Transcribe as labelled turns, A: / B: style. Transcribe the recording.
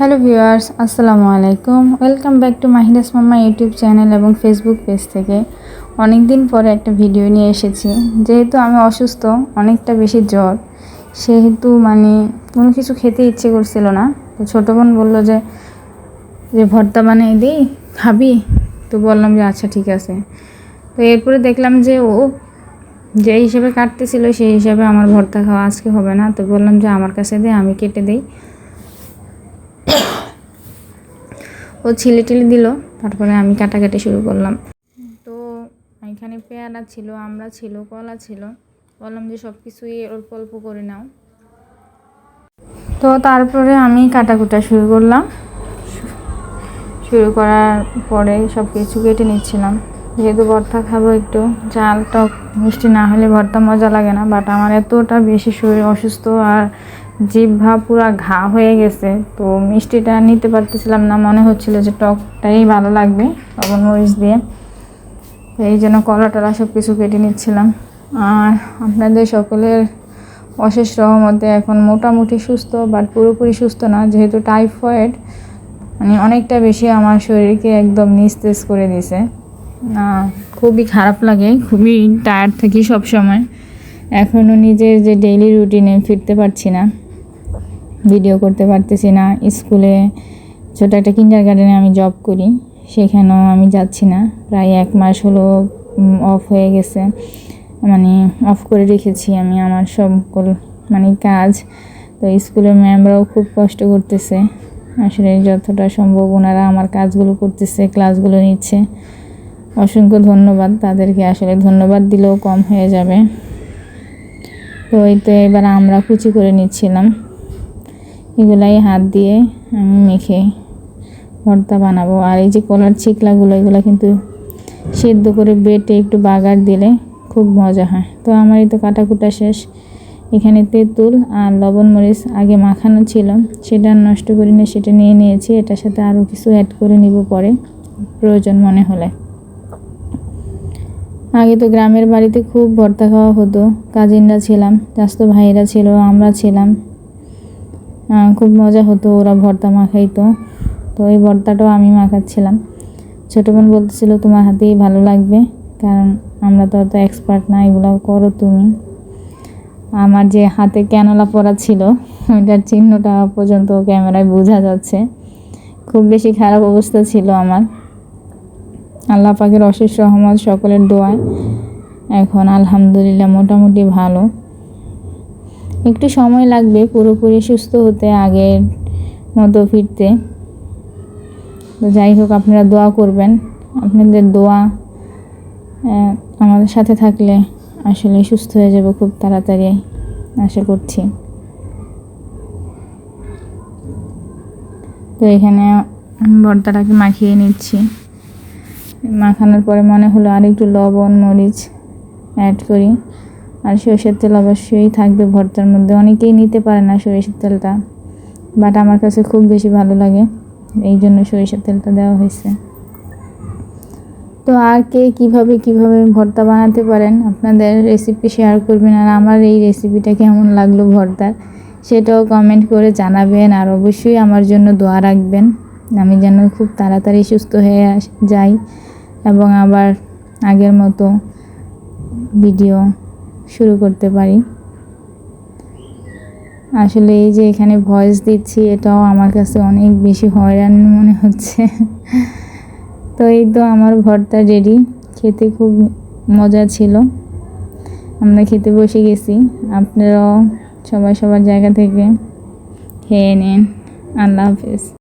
A: Hello viewers, আসসালামু আলাইকুম। Welcome back to Mahira's Mamma YouTube channel এবং ফেসবুক পেজ থেকে। অনেক দিন পরে একটা ভিডিও নিয়ে এসেছি। যেহেতু আমি অসুস্থ, অনেকটা বেশি জ্বর, সেহেতু মানে কোনো কিছু খেতে ইচ্ছে করছিল না। তো ছোটো বোন বলল যে যে ভর্তা বানিয়ে দিই, খাবি? তো বললাম যে আচ্ছা ঠিক আছে। তো এরপরে দেখলাম যে, ও যে হিসেবে কাটতেছিল, সেই হিসাবে আমার ভর্তা খাওয়া আজকে হবে না। তো বললাম যে, আমার কাছে দে, আমি কেটে দিই। ও ছিলে টিলে দিল, তারপরে আমি কাটাকাটি শুরু করলাম। তো এখানে পেয়ারা ছিল, আমরা ছিল, কলা ছিল। বললাম যে সব কিছুই অল্প অল্প করে নাও। তো তারপরে আমি কাটাকুটা শুরু করলাম। শুরু করার পরে সব কিছু কেটে নিচ্ছিলাম। যেহেতু ভর্তা খাব একটু জাল টক মিষ্টি না হলে ভর্তা মজা লাগে না বাট আমার এতটা বেশি শরীর অসুস্থ আর জিভা পুরা ঘা হয়ে গেছে, তো মিষ্টিটা নিতে পারতেছিলাম না, মনে হচ্ছিল যে টকটাই ভালো লাগবে, লবণ মরিচ দিয়ে। এই জন্য কলা টলা সব কিছু কেটে নিচ্ছিলাম। আর আপনাদের সকলের অশেষ রহমতে এখন মোটামুটি সুস্থ বাট পুরোপুরি সুস্থ না, যেহেতু টাইফয়েড মানে অনেকটা বেশি আমার শরীরকে একদম নিস্তেজ করে দিছে খুবই খারাপ লাগে, খুবই টায়ার্ড থাকি সব সময়। এখনও নিজের যে ডেইলি রুটিনে ফিরতে পারছি না ভিডিও করতে পারতেছি না স্কুলে ছোটো একটা কিন্ডার গার্ডেনে আমি জব করি, সেখানেও আমি যাচ্ছি না। প্রায় এক মাস হলো অফ হয়ে গেছে মানে অফ করে রেখেছি আমি আমার সকল মানে কাজ। তো স্কুলের ম্যামরাও খুব কষ্ট করতেছে, আসলে যতটা সম্ভব ওনারা আমার কাজগুলো করতেছে ক্লাসগুলো নিচ্ছে। অসংখ্য ধন্যবাদ। তাদেরকে আসলে ধন্যবাদ দিলেও কম হয়ে যাবে। তো এই তো এবার আমরা কুচি করে নিচ্ছিলাম। এগুলাই হাত দিয়ে আমি মেখে ভর্তা বানাবো। আর এই যে কলার ছিকলাগুলো, এগুলো কিন্তু সেদ্ধ করে বেটে একটু বাগার দিলে খুব মজা হয়। তো আমার এই তো কাটাকুটা শেষ। এখানে তেঁতুল আর লবণ মরিচ আগে মাখানো ছিল। সেটা নষ্ট করি না সেটা নিয়ে নিয়েছি। এটার সাথে আরও কিছু অ্যাড করে নিব পরে, প্রয়োজন মনে হলে। আগে তো গ্রামের বাড়িতে খুব ভর্তা খাওয়া হতো। কাজিনরা ছিলাম চাস্তো ভাইরা ছিল, আমরা ছিলাম। খুব মজা হতো, ওরা ভর্তা মাখাইতো। তো এই ভর্তাটাও আমি মাখাচ্ছিলাম। ছোটো বোন বলতেছিল, তোমার হাতেই ভালো লাগবে, কারণ আমরা তো অত এক্সপার্ট না এগুলো করো তুমি। আমার যে হাতে ক্যানোলা পরা ছিল, ওইটার চিহ্নটা পর্যন্ত ক্যামেরায় বোঝা যাচ্ছে। খুব বেশি খারাপ অবস্থা ছিল আমার। আল্লাহ পাকের অশেষ রহমত, সকলের দোয়ায়। এখন আলহামদুলিল্লাহ মোটামুটি ভালো। একটু সময় লাগবে পুরোপুরি সুস্থ হতে, আগের মতো ফিরতে। তো যাই হোক, আপনারা দোয়া করবেন। আপনাদের দোয়া আমাদের সাথে থাকলে আসলে সুস্থ হয়ে যাব খুব তাড়াতাড়ি, আশা করছি। তো এখানে ভর্তাটাকে মাখিয়ে নিচ্ছি। মাখানোর পরে মনে হলো আর একটু লবণ, মরিচ অ্যাড করি। আর সরষের তেল অবশ্যই থাকবে ভর্তার মধ্যে। অনেকেই নিতে পারে না সরিষার তেলটা বাট আমার কাছে খুব বেশি ভালো লাগে। এই জন্য সরিষার তেলটা দেওয়া হয়েছে। তো আর কে কীভাবে কীভাবে ভর্তা বানাতে পারেন, আপনাদের রেসিপি শেয়ার করবেন, আর আমার এই রেসিপিটা কেমন লাগল ভর্তার, সেটাও কমেন্ট করে জানাবেন। আর অবশ্যই আমার জন্য দোয়া রাখবেন। আমি যেন খুব তাড়াতাড়ি সুস্থ হয়ে যাই। এবং আবার আগের মতো ভিডিও শুরু করতে পারি। আসলে এই যে এখানে ভয়েস দিচ্ছি, এটাও আমার কাছে অনেক বেশি হয়রান মনে হচ্ছে। তো এই তো আমার ভর্তা রেডি খেতে খুব মজা ছিল। আমরা খেতে বসে গেছি। আপনারাও সবাই সবার জায়গা থেকে খেয়ে নিন। আল্লাহ হাফেজ।